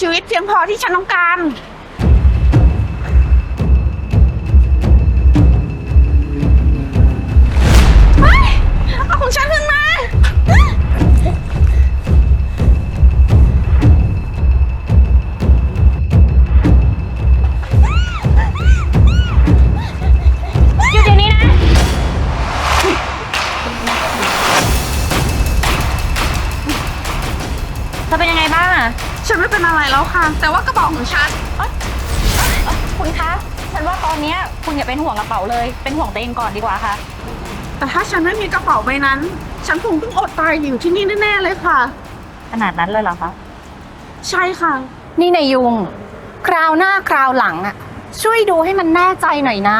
ชีวิตเพียงพอที่ฉันต้องการ เฮ้ย เอาของฉันขึ้นมา ฉันไม่เป็นอะไรแล้วค่ะ แต่ว่ากระเป๋าของฉันคุณคะ ฉันว่าตอนเนี้ยคุณอย่าเป็นห่วงกระเป๋าเลย เป็นห่วงตัวเองก่อนดีกว่าค่ะ แต่ถ้าฉันไม่มีกระเป๋าใบนั้น ฉันคงต้องอดตายอยู่ที่นี่แน่ๆเลยค่ะ ขนาดนั้นเลยเหรอคะ ใช่ค่ะ นี่นายยุง คราวหน้าคราวหลังอะช่วยดูให้มันแน่ใจหน่อยนะ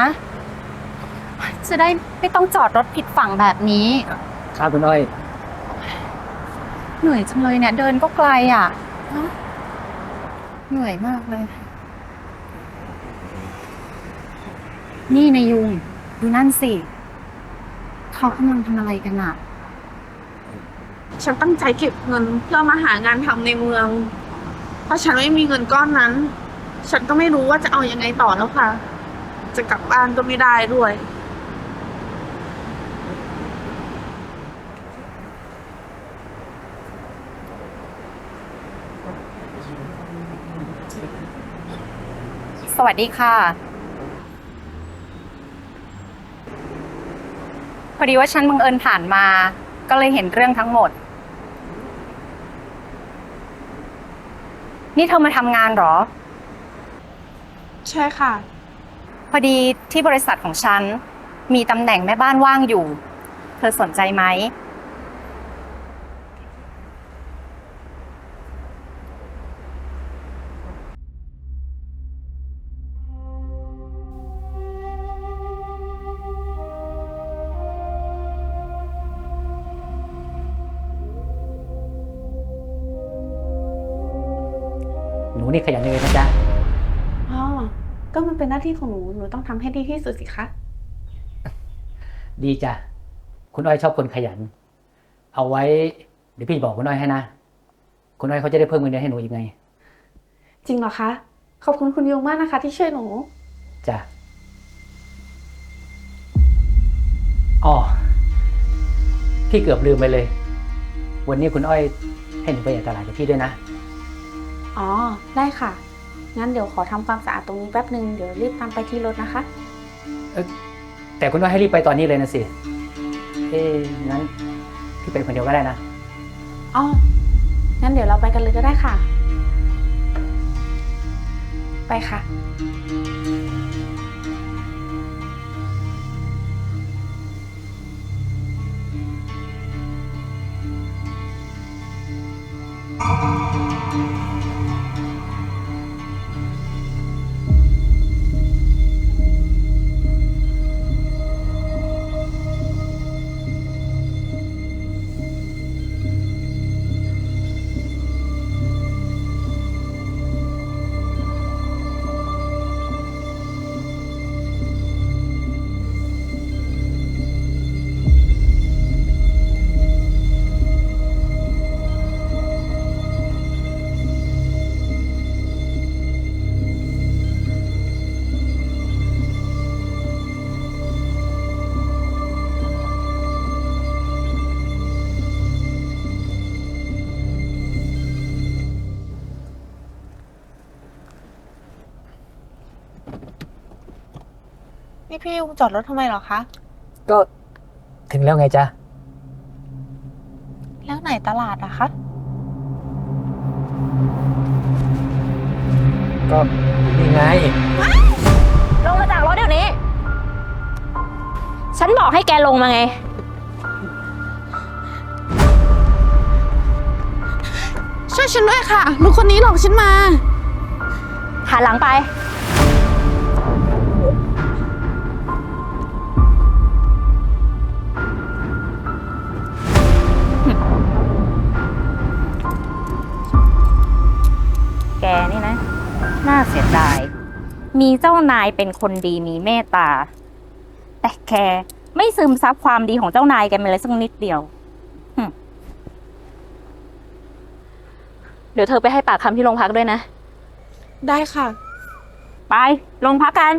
จะได้ไม่ต้องจอดรถผิดฝั่งแบบนี้ ครับคุณอ้อย เหนื่อยจังเลยเนี่ย เดินก็ไกลอะฮะ เหนื่อยมากเลย นี่นายยุง ดูนั่นสิ เขากำลังทำอะไรกันอะฉันตั้งใจเก็บเงินเพื่อมาหางานทำในเมือง เพราะฉันไม่มีเงินก้อนนั้น ฉันก็ไม่รู้ว่าจะเอายังไงต่อแล้วค่ะ จะกลับบ้านก็ไม่ได้ด้วย สวัสดีค่ะ พอดีว่าฉันบังเอิญผ่านมา ก็เลยเห็นเรื่องทั้งหมด นี่เธอมาทำงานเหรอ ใช่ค่ะ พอดีที่บริษัทของฉัน มีตำแหน่งแม่บ้านว่างอยู่ เธอสนใจไหม นูนี่ขยันเลยนะจ๊ะอ๋อก็มันเป็นหน้าที่ของหนู หนูต้องทำให้ดีที่สุดสิคะ ดีจ้ะคุณอ้อยชอบคนขยัน เอาไว้ เดี๋ยวพี่บอกคุณอ้อยให้นะคุณอ้อยเขาจะได้เพิ่มเงินเดือนให้หนูอีกไงจริงเหรอคะ ขอบคุณคุณยงมากนะคะ ที่ช่วยหนู จ้ะอ๋อพี่เกือบลืมไปเลย วันนี้คุณอ้อยให้หนูไปจ่ายตลาดกับพี่ด้วยนะ อ๋อ ได้ค่ะ งั้นเดี๋ยวขอทำความสะอาดตรงนี้แป๊บนึง เดี๋ยวรีบตามไปที่รถนะคะ แต่คุณอ้อยให้รีบไปตอนนี้เลยนะสิ เอ๊ะงั้นพี่ไปคนเดียวก็ได้นะ อ๋อ งั้นเดี๋ยวเราไปกันเลยก็ได้ค่ะ ไปค่ะ นี่พี่จอดรถทำไมเหรอคะ ก็ถึงแล้วไงจ๊ะ แล้วไหนตลาดอะคะ ก็นี่ไง ลงมาจากรถเดี๋ยวนี้ ฉันบอกให้แกลงมาไง ช่วยฉันด้วยค่ะลูกคนนี้หลอกฉันมา หันหลังไป น่าเสียดาย มีเจ้านายเป็นคนดีมีเมตตา แต่แกไม่ซึมซับความดีของเจ้านายแกไปเลยสักนิดเดียวเดี๋ยวเธอไปให้ปากคำที่โรงพักด้วยนะ ได้ค่ะ ไปโรงพักกัน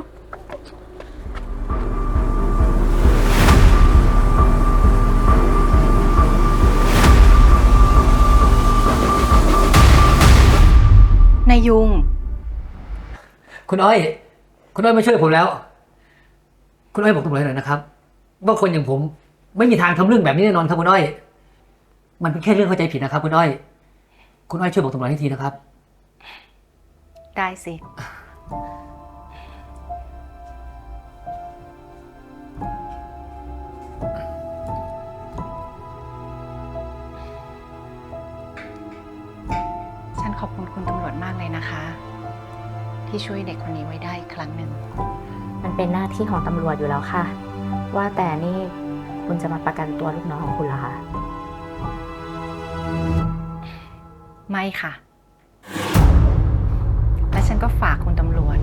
นายยุง คุณอ้อย คุณอ้อยมาช่วยผมแล้ว คุณอ้อยบอกตำรวจหน่อยนะครับว่าคนอย่างผมไม่มีทางทำเรื่องแบบนี้แน่นอนครับคุณอ้อย มันเป็นแค่เรื่องเข้าใจผิดนะครับ คุณอ้อย คุณอ้อยช่วยบอกตำรวจให้ทีนะครับ ได้สิ ฉันขอบคุณคุณตำรวจมากเลยนะคะ ที่ช่วยเด็กคนนี้ไว้ได้อีกครั้งหนึ่ง มันเป็นหน้าที่ของตำรวจอยู่แล้วค่ะ ว่าแต่นี่คุณจะมาประกันตัวลูกน้องของคุณเหรอคะ ไม่ค่ะ และฉันก็ฝากคุณตำรวจ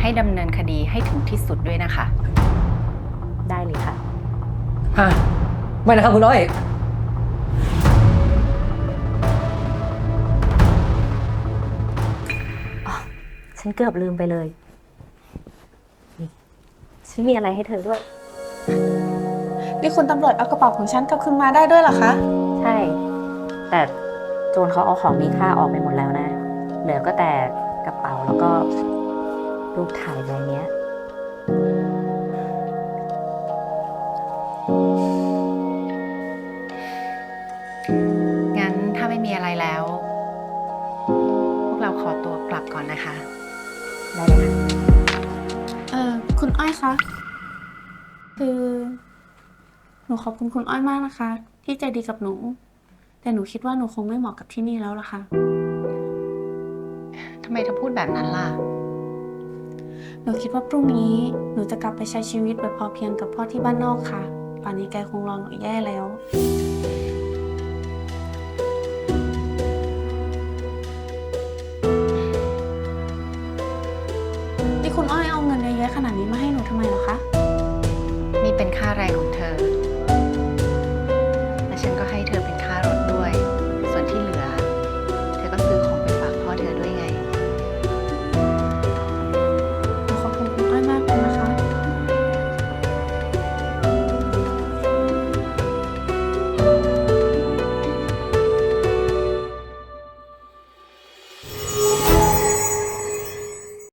ให้ดำเนินคดีให้ถึงที่สุดด้วยนะคะ ได้เลยค่ะ ฮะไม่นะครับคุณอ้อย ฉันเกือบลืมไปเลยนี่ฉันมีอะไรให้เธอด้วย นี่คุณตำรวจเอากระเป๋าของฉันกลับคืนมาได้ด้วยเหรอคะ ใช่ แต่โจรเขาเอาของมีค่าออกไปหมดแล้วนะ เหลือก็แต่กระเป๋าแล้วก็รูปถ่ายใบเนี้ย คุณอ้อยคะ คือ หนูขอบคุณคุณอ้อยมากนะคะ ที่ใจดีกับหนู แต่หนูคิดว่าหนูคงไม่เหมาะกับที่นี่แล้วล่ะค่ะ ทำไมเธอพูดแบบนั้นล่ะ หนูคิดว่าพรุ่งนี้หนูจะกลับไปใช้ชีวิตแบบพอเพียงกับพ่อที่บ้านนอกค่ะ ป่านนี้แกคงรอหนูแย่แล้ว ขนาดนี้มาให้หนูทำไมหรอคะ นี่เป็นค่าแรงของเธอ